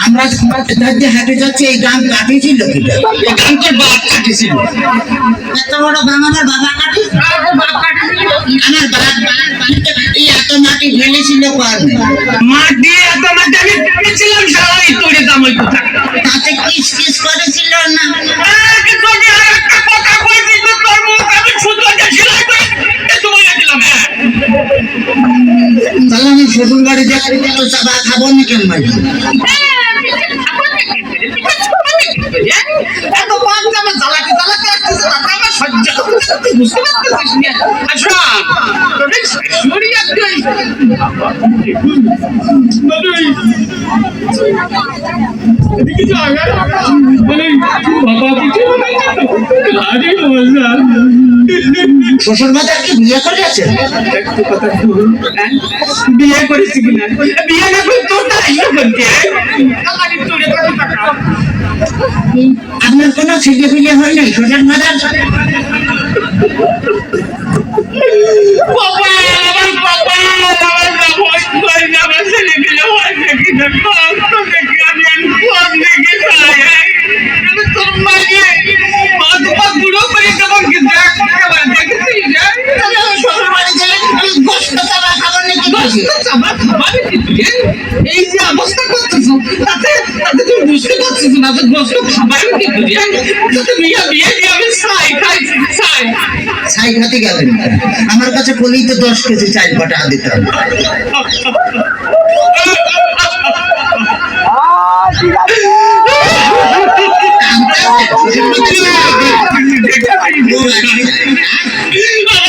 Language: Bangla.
আমরা যাচ্ছি এই কাটিয়েছিল বাপ কাটিছিল এত বড় গান আমার বাবা কাটি? আমার এই এত মাটি ফেলেছিল মাটি এত মাটি আমি দাম ওই কথা শ্বশুর বাড়ি চাবা খাব না কেন ভাই? এত পাঁচ জামা জ্বালাতে জ্বালাতে আসতেছে আমার সহ্য মানে বাবা, কিছু আরে মজা শ্বশুর মা কি বিয়ে করে আছে? বিয়ে করেছি কিনা? বিয়ে না করে তোর দাঁড়িয়ে করতে কত টাকা আপনার কোনো ছেলে ফিলে হয় নাই? শ্বশুর বাজার নাকি গোস্ত খাবার এই যে অবস্থা করতেছ তাতে তাতে তুমি বুঝতে পারছিস না যে গোস্ত খাবার কি তুই তাতে মিয়া বিয়ে দিয়ে আমি ছাই খাই ছাই ছাই খাতে গেলেন আমার কাছে বলেই তো দশ কেজি চাই পাটা দিতাম দেখে